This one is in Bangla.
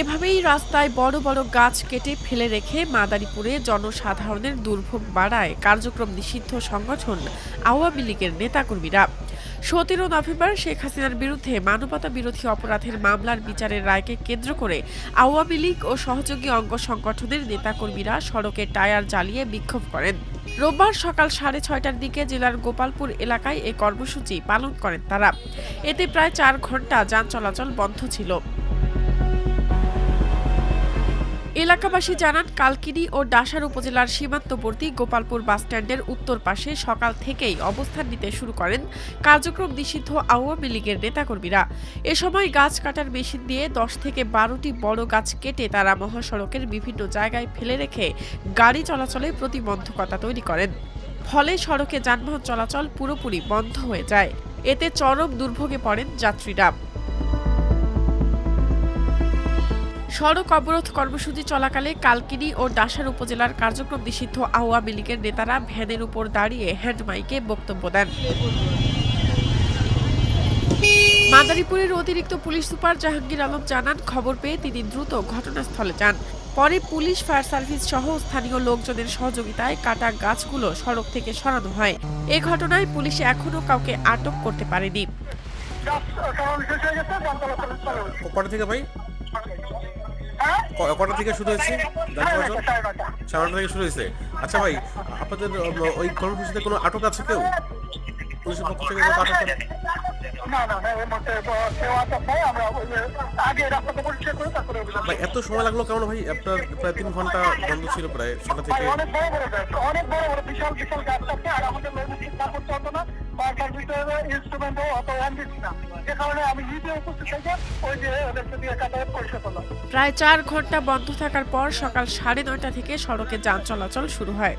এভাবেই রাস্তায় বড় বড় গাছ কেটে ফেলে রেখে মাদারীপুরে জনসাধারণের দুর্ভোগ বাড়ায় কার্যক্রম নিষিদ্ধ সংগঠন আওয়ামী লীগের নেতাকর্মীরা। সতেরো নভেম্বর শেখ হাসিনার বিরুদ্ধে মানবতা বিরোধী অপরাধের মামলার বিচারের রায়কে কেন্দ্র করে আওয়ামী লীগ ও সহযোগী অঙ্গ সংগঠনের নেতাকর্মীরা সড়কে টায়ার জ্বালিয়ে বিক্ষোভ করেন। রোববার সকাল সাড়ে ছয়টার দিকে জেলার গোপালপুর এলাকায় এই কর্মসূচি পালন করেন তারা। এতে প্রায় চার ঘণ্টা যান চলাচল বন্ধ ছিল। এলাকাবাসী জানান, কালকিনি ও ডাসার উপজেলার সীমান্তবর্তী গোপালপুর বাসস্ট্যান্ডের উত্তর পাশে সকাল থেকেই অবস্থান নিতে শুরু করেন কার্যক্রম নিষিদ্ধ আওয়ামী লীগের নেতাকর্মীরা। এ সময় গাছ কাটার মেশিন দিয়ে দশ থেকে বারোটি বড় গাছ কেটে তারা মহাসড়কের বিভিন্ন জায়গায় ফেলে রেখে গাড়ি চলাচলে প্রতিবন্ধকতা তৈরি করেন। ফলে সড়কে যানবাহন চলাচল পুরোপুরি বন্ধ হয়ে যায়। এতে চরম দুর্ভোগে পড়েন যাত্রীরা। সড়ক অবরোধ কর্মসূচি চলাকালে কালকিনি ও ডাসার উপজেলার কার্যক্রম নিষিদ্ধ আওয়ামী লীগের নেতারা ভ্যানের উপর দাঁড়িয়ে হ্যান্ডমাইকে বক্তব্য দেন। মাদারীপুরের অতিরিক্ত পুলিশ সুপার জাহাঙ্গীর আলম জানান খবর পেয়ে তিনি দ্রুত ঘটনাস্থলে যান। পরে পুলিশ ফায়ার সার্ভিস সহ স্থানীয় লোকজনের সহযোগিতায় কাটা গাছগুলো সড়ক থেকে সরানো হয়। এ ঘটনায় পুলিশ এখনও কাউকে আটক করতে পারেনি। থেকে ভাই? কটা থেকে শুরু হয়েছে? সাড়ে নটা থেকে শুরু হয়েছে। আচ্ছা ভাই আপনাদের ওই কর্মসূচিতে কোনো আটক আছে কেউ? পুলিশের পক্ষ থেকে কোনো আটক ভাই এত সময় লাগল কেমন ভাই? আপনার প্রায় তিন ঘণ্টা বন্ধ ছিল প্রায় ছটা থেকে। অনেক বড় বড় বিশাল বিশাল গাছ থাকে আর আমাদের লজিস্টিক সাপোর্ট হতো না। বা ভিতরে ইনস্ট্রুমেন্টও অত হ্যান্ডিস না। যে কারণে আমি নিজে উপস্থিত থেকে ওই যে প্রায় চার ঘণ্টা বন্ধ থাকার পর সকাল সাড়ে নয়টা থেকে সড়কে যান চলাচল শুরু হয়।